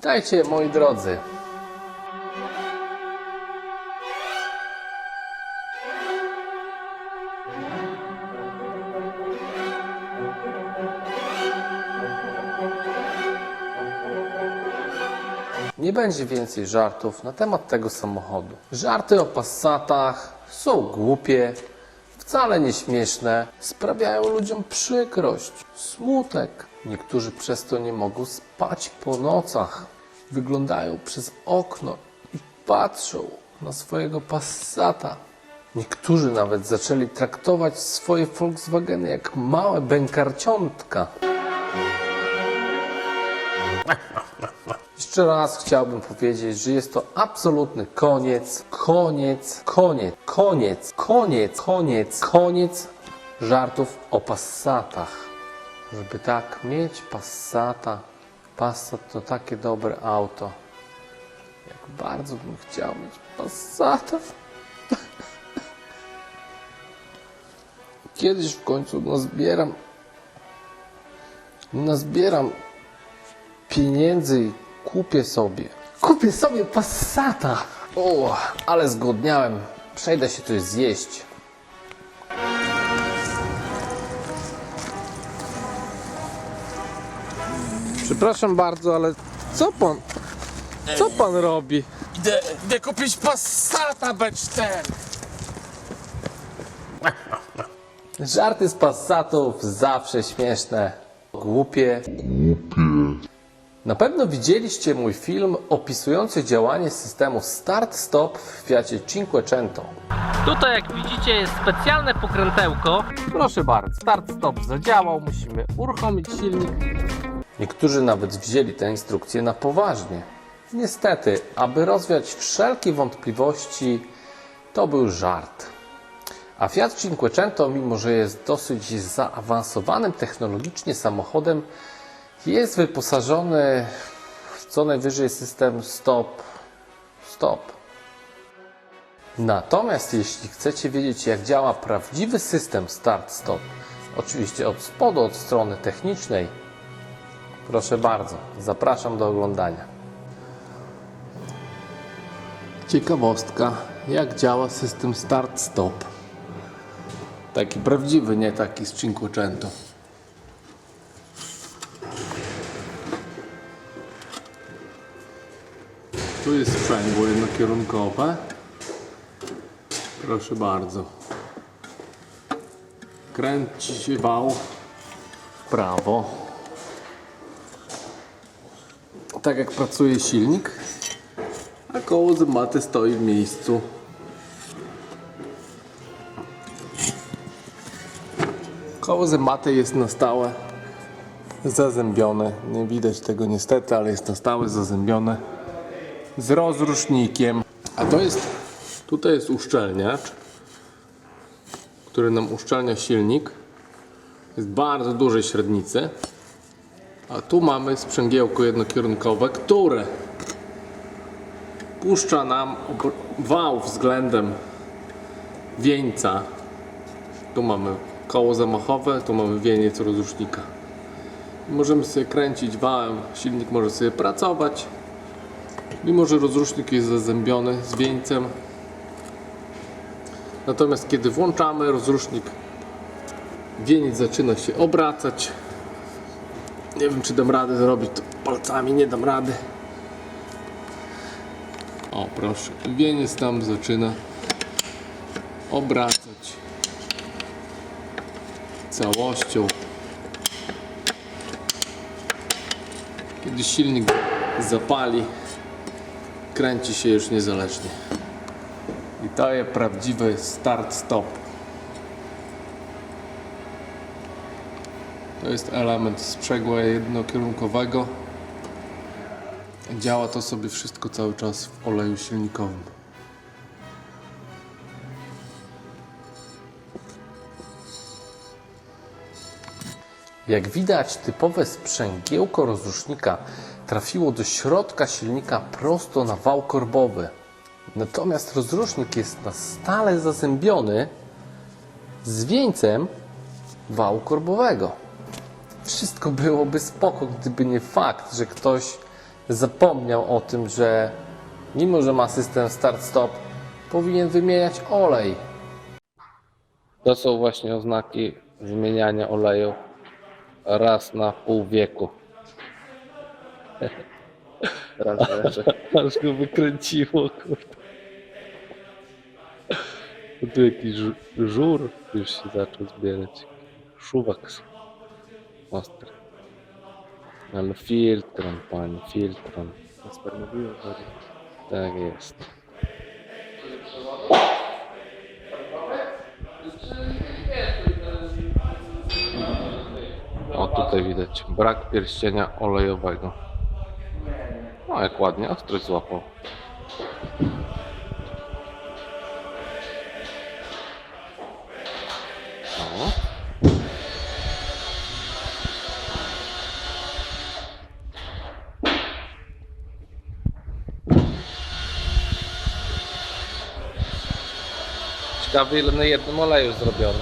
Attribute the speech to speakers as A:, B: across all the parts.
A: Witajcie moi drodzy. Nie będzie więcej żartów na temat tego samochodu. Żarty o Passatach są głupie, wcale nie śmieszne, sprawiają ludziom przykrość, smutek. Niektórzy przez to nie mogą spać po nocach. Wyglądają przez okno i patrzą na swojego Passata. Niektórzy nawet zaczęli traktować swoje Volkswageny jak małe bękarciątka. Jeszcze raz chciałbym powiedzieć, że jest to absolutny koniec, koniec, koniec, koniec, koniec, koniec, koniec żartów o Passatach. Żeby tak mieć Passata, Passat to takie dobre auto. Jak bardzo bym chciał mieć Passata. Kiedyś w końcu nazbieram, nazbieram pieniędzy kupię sobie. Kupię sobie Passata. O, ale zgłodniałem. Przejdę się coś zjeść. Przepraszam bardzo, ale co pan, co pan robi?
B: Idę, idę kupić Passata B4.
A: Żarty z Passatów zawsze śmieszne, głupie. Na pewno widzieliście mój film opisujący działanie systemu start-stop w Fiacie Cinquecento.
C: Tutaj jak widzicie jest specjalne pokrętełko. Proszę bardzo, start-stop zadziałał, musimy uruchomić silnik.
A: Niektórzy nawet wzięli tę instrukcję na poważnie. Niestety, aby rozwiać wszelkie wątpliwości, to był żart. A Fiat Cinquecento, mimo że jest dosyć zaawansowanym technologicznie samochodem, jest wyposażony w co najwyżej system stop, stop. Natomiast jeśli chcecie wiedzieć, jak działa prawdziwy system start-stop, oczywiście od spodu, od strony technicznej, Proszę bardzo, zapraszam do oglądania. Ciekawostka, jak działa system start-stop. Taki prawdziwy, nie taki z Cinquecento. Tu jest sprzęgło jednokierunkowe. Proszę bardzo. Kręci się wał w prawo tak jak pracuje silnik, a koło zębaty stoi w miejscu. Koło zębaty jest na stałe zazębione. Nie widać tego niestety, ale jest na stałe zazębione z rozrusznikiem. A to jest, tutaj jest uszczelniacz, który nam uszczelnia silnik. Jest bardzo dużej średnicy. A tu mamy sprzęgiełko jednokierunkowe, które puszcza nam wał względem wieńca. Tu mamy koło zamachowe, tu mamy wieniec rozrusznika. Możemy sobie kręcić wałem, silnik może sobie pracować. Mimo, że rozrusznik jest zazębiony z wieńcem. Natomiast kiedy włączamy rozrusznik, wieniec zaczyna się obracać. Nie wiem, czy dam radę zrobić to palcami, nie dam rady. O, proszę. Wieniec tam zaczyna obracać całością. Kiedy silnik zapali, kręci się już niezależnie. I to jest prawdziwy start-stop. To jest element sprzęgła jednokierunkowego. Działa to sobie wszystko cały czas w oleju silnikowym. Jak widać, typowe sprzęgiełko rozrusznika trafiło do środka silnika prosto na wał korbowy. Natomiast rozrusznik jest na stale zazębiony z wieńcem wału korbowego. Wszystko byłoby spoko, gdyby nie fakt, że ktoś
C: zapomniał o tym, że mimo, że ma system start-stop, powinien wymieniać olej. To są właśnie oznaki wymieniania oleju raz na pół wieku.
D: Raz.
C: Aż go wykręciło, kurde. Tu jakiś żu- żur już się zaczął zbierać. Szuwak ostry. Ale filtron, panie, filtron. Tak jest. O, tutaj widać brak pierścienia olejowego. No, jak ładnie, złapał. O. Ciekawy ile na jednym oleju zrobiono.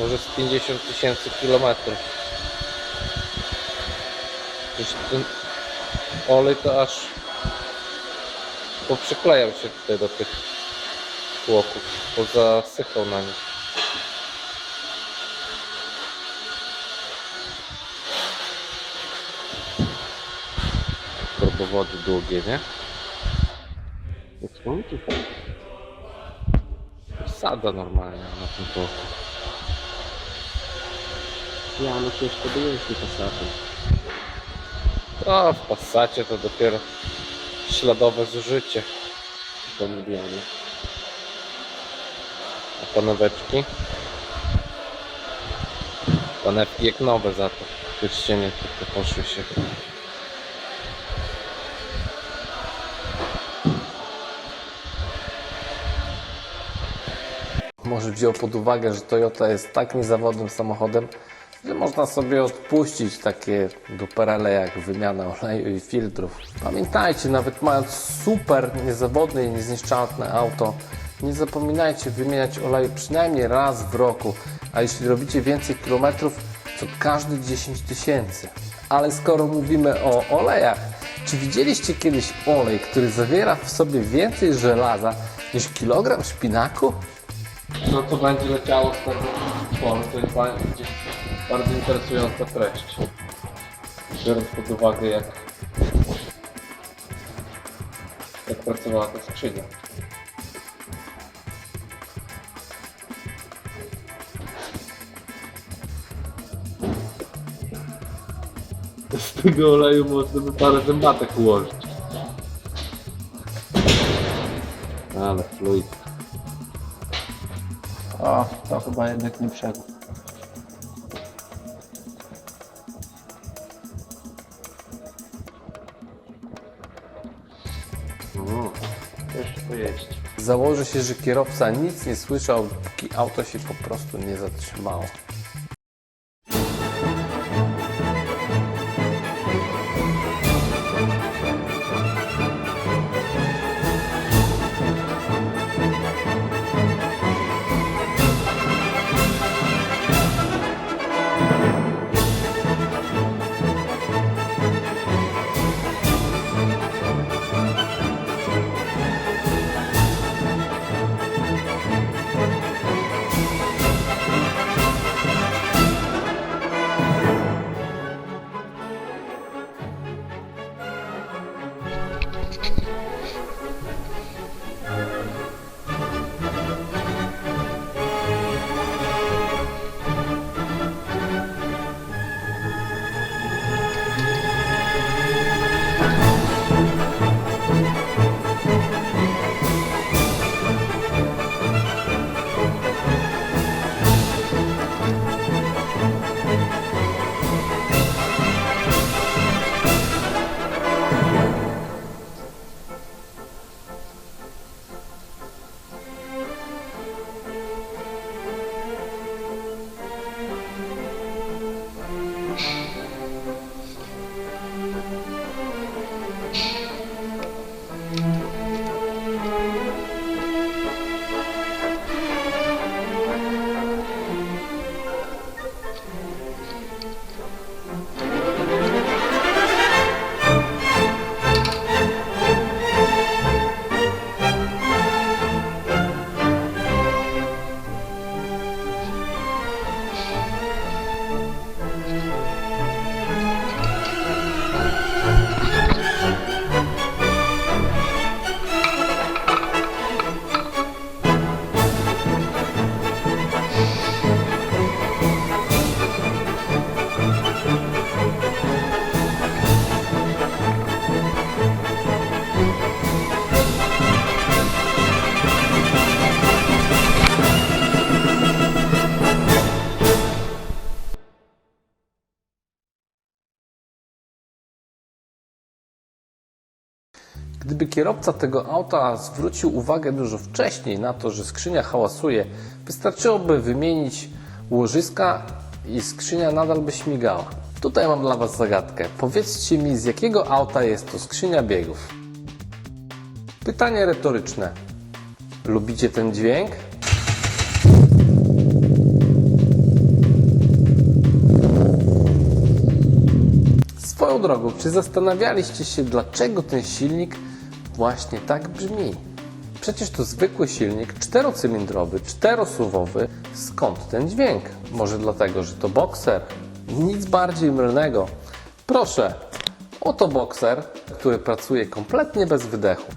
C: Może z 50 tysięcy kilometrów. Olej to aż poprzyklejał się tutaj do tych tłoków, bo zasychał na nich. Turbowody długie, nie? Jak słońce. Sada normalnie na tym tłoku.
D: Ja no się szkoduję z tym.
C: A w Passacie to dopiero śladowe zużycie.
D: Pomówiony.
C: A paneweczki? Panewki jak nowe za to. Pierścienie tylko poszły się. Może wziął pod uwagę, że Toyota jest tak niezawodnym samochodem, że można sobie odpuścić takie duperele jak wymiana oleju i filtrów. Pamiętajcie, nawet mając super niezawodne i niezniszczalne auto, nie zapominajcie wymieniać oleju przynajmniej raz w roku, a jeśli robicie więcej kilometrów, to każdy 10 tysięcy. Ale skoro mówimy o olejach, czy widzieliście kiedyś olej, który zawiera w sobie więcej żelaza niż kilogram szpinaku? No to będzie leciało z tego polu, to jest gdzieś bardzo interesująca treść. Biorąc pod uwagę jak, jak pracowała ta skrzynia. Z tego oleju można by parę zębatek ułożyć. Ale fluid.
D: O, to chyba jednak nie przegł.
C: Założę się, że kierowca nic nie słyszał, póki auto się po prostu nie zatrzymało.
A: Gdyby kierowca tego auta zwrócił uwagę dużo wcześniej na to, że skrzynia hałasuje, wystarczyłoby wymienić łożyska i skrzynia nadal by śmigała. Tutaj mam dla Was zagadkę. Powiedzcie mi, z jakiego auta jest to skrzynia biegów? Pytanie retoryczne. Lubicie ten dźwięk? Swoją drogą, czy zastanawialiście się, dlaczego ten silnik właśnie tak brzmi? Przecież to zwykły silnik czterocylindrowy, czterosuwowy. Skąd ten dźwięk? Może dlatego, że to bokser? Nic bardziej mylnego. Proszę, oto bokser, który pracuje kompletnie bez wydechu.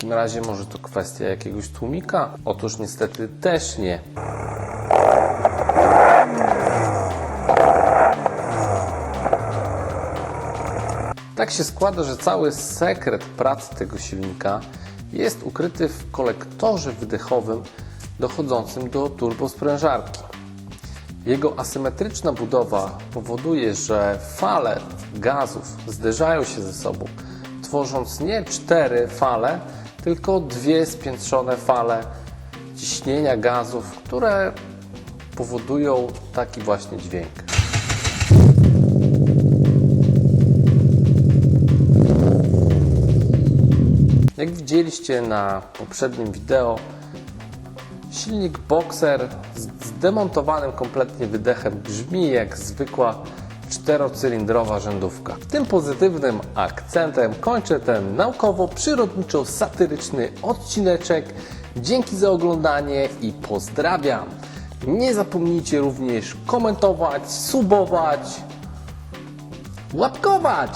A: Takim razie może to kwestia jakiegoś tłumika? Otóż niestety też nie. Tak się składa, że cały sekret pracy tego silnika jest ukryty w kolektorze wydechowym dochodzącym do turbosprężarki. Jego asymetryczna budowa powoduje, że fale gazów zderzają się ze sobą, tworząc nie cztery fale, tylko dwie spiętrzone fale ciśnienia gazów, które powodują taki właśnie dźwięk. Jak widzieliście na poprzednim wideo, silnik Boxer z zdemontowanym kompletnie wydechem brzmi jak zwykła czterocylindrowa rzędówka. Tym pozytywnym akcentem kończę ten naukowo-przyrodniczo-satyryczny odcineczek. Dzięki za oglądanie i pozdrawiam. Nie zapomnijcie również komentować, subować, łapkować.